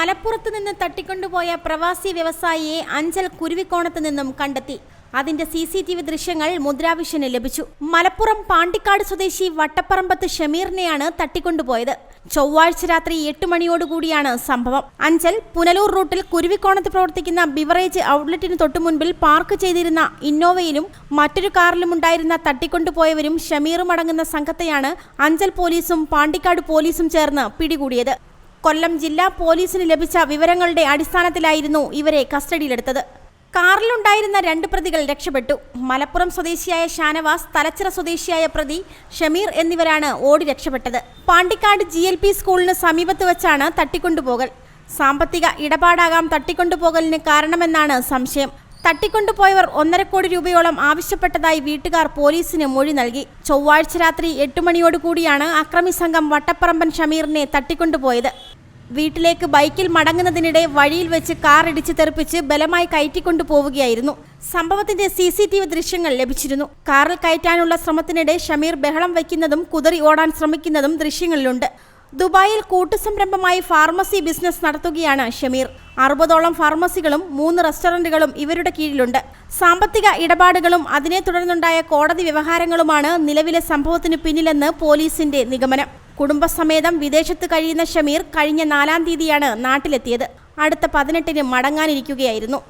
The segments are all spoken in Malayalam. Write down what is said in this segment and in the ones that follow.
മലപ്പുറത്ത് നിന്ന് തട്ടിക്കൊണ്ടുപോയ പ്രവാസി വ്യവസായിയെ അഞ്ചൽ കുരുവിക്കോണത്ത് നിന്നും കണ്ടെത്തി. അതിന്റെ സി സി ടി വി ദൃശ്യങ്ങൾ മുദ്രാവിഷന് ലഭിച്ചു. മലപ്പുറം പാണ്ടിക്കാട് സ്വദേശി വട്ടപ്പറമ്പത്ത് ഷമീറിനെയാണ് തട്ടിക്കൊണ്ടുപോയത്. ചൊവ്വാഴ്ച രാത്രി എട്ട് മണിയോടുകൂടിയാണ് സംഭവം. അഞ്ചൽ പുനലൂർ റൂട്ടിൽ കുരുവിക്കോണത്ത് പ്രവർത്തിക്കുന്ന ബിവറേജ് ഔട്ട്ലെറ്റിന് തൊട്ടുമുൻപിൽ പാർക്ക് ചെയ്തിരുന്ന ഇന്നോവയിലും മറ്റൊരു കാറിലും ഉണ്ടായിരുന്ന തട്ടിക്കൊണ്ടുപോയവരും ഷമീറും അടങ്ങുന്ന സംഘത്തെയാണ് അഞ്ചൽ പോലീസും പാണ്ടിക്കാട് പോലീസും ചേർന്ന് പിടികൂടിയത്. കൊല്ലം ജില്ലാ പോലീസിന് ലഭിച്ച വിവരങ്ങളുടെ അടിസ്ഥാനത്തിലായിരുന്നു ഇവരെ കസ്റ്റഡിയിലെടുത്തത്. കാറിലുണ്ടായിരുന്ന രണ്ട് പ്രതികൾ രക്ഷപ്പെട്ടു. മലപ്പുറം സ്വദേശിയായ ഷാനവാസ് തലച്ചിറ സ്വദേശിയായ പ്രതി ഷമീർ എന്നിവരാണ് ഓടി രക്ഷപ്പെട്ടത്. പാണ്ടിക്കാട് ജി എൽ പി സ്കൂളിന് സമീപത്ത് വെച്ചാണ് തട്ടിക്കൊണ്ടുപോകൽ. സാമ്പത്തിക ഇടപാടാകാം തട്ടിക്കൊണ്ടുപോകലിന് കാരണമെന്നാണ് സംശയം. തട്ടിക്കൊണ്ടുപോയവർ ഒന്നര കോടി രൂപയോളം ആവശ്യപ്പെട്ടതായി വീട്ടുകാർ പോലീസിന് മൊഴി നൽകി. ചൊവ്വാഴ്ച രാത്രി എട്ട് മണിയോടുകൂടിയാണ് അക്രമി സംഘം വട്ടപ്പറമ്പൻ ഷമീറിനെ തട്ടിക്കൊണ്ടുപോയത്. വീട്ടിലേക്ക് ബൈക്കിൽ മടങ്ങുന്നതിനിടെ വഴിയിൽ വെച്ച് കാർ ഇടിച്ചു തെറിപ്പിച്ച് ബലമായി കയറ്റിക്കൊണ്ടു പോവുകയായിരുന്നു. സംഭവത്തിന്റെ സി സി ടി വി ദൃശ്യങ്ങൾ ലഭിച്ചിരുന്നു. കാറിൽ കയറ്റാനുള്ള ശ്രമത്തിനിടെ ഷമീർ ബഹളം വയ്ക്കുന്നതും കുതിറി ഓടാൻ ശ്രമിക്കുന്നതും ദൃശ്യങ്ങളിലുണ്ട്. ദുബായിൽ കൂട്ടുസംരംഭമായി ഫാർമസി ബിസിനസ് നടത്തുകയാണ് ഷമീർ. അറുപതോളം ഫാർമസികളും മൂന്ന് റെസ്റ്റോറന്റുകളും ഇവരുടെ കീഴിലുണ്ട്. സാമ്പത്തിക ഇടപാടുകളും അതിനെ തുടർന്നുണ്ടായ കോടതി വ്യവഹാരങ്ങളുമാണ് നിലവിലെ സംഭവത്തിന് പിന്നിലെന്ന് പോലീസിന്റെ നിഗമനം. കുടുംബസമേതം വിദേശത്ത് കഴിയുന്ന ഷമീർ കഴിഞ്ഞ നാലാം തീയതിയാണ് നാട്ടിലെത്തിയത്. അടുത്ത പതിനെട്ടിന് മടങ്ങാനിരിക്കുകയായിരുന്നു.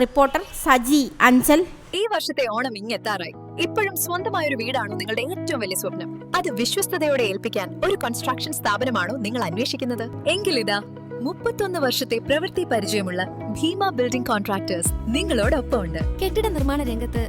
റിപ്പോർട്ടർ സജി അഞ്ചൽ. ഈ വർഷത്തെ ഓണം ഇങ്ങെത്താറായി. ഇപ്പോഴും സ്വന്തമായ ഒരു വീടാണോ നിങ്ങളുടെ ഏറ്റവും വലിയ സ്വപ്നം? അത് വിശ്വസ്തയോടെ ഏൽപ്പിക്കാൻ ഒരു കൺസ്ട്രക്ഷൻ സ്ഥാപനമാണോ നിങ്ങൾ അന്വേഷിക്കുന്നത്? എങ്കിൽ ഇതാ മുപ്പത്തൊന്ന് വർഷത്തെ പ്രവൃത്തി പരിചയമുള്ള ഭീമ ബിൽഡിംഗ് കോൺട്രാക്ടേഴ്സ് നിങ്ങളോടൊപ്പം ഉണ്ട് കെട്ടിട നിർമ്മാണ രംഗത്ത്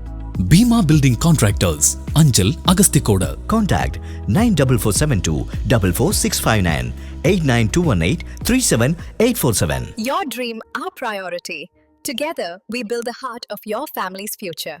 Bheema building contractors Anchal Agasthikode Contact 94472 44659 89218 37847. Your dream, our priority. Together, we build the heart of your family's future.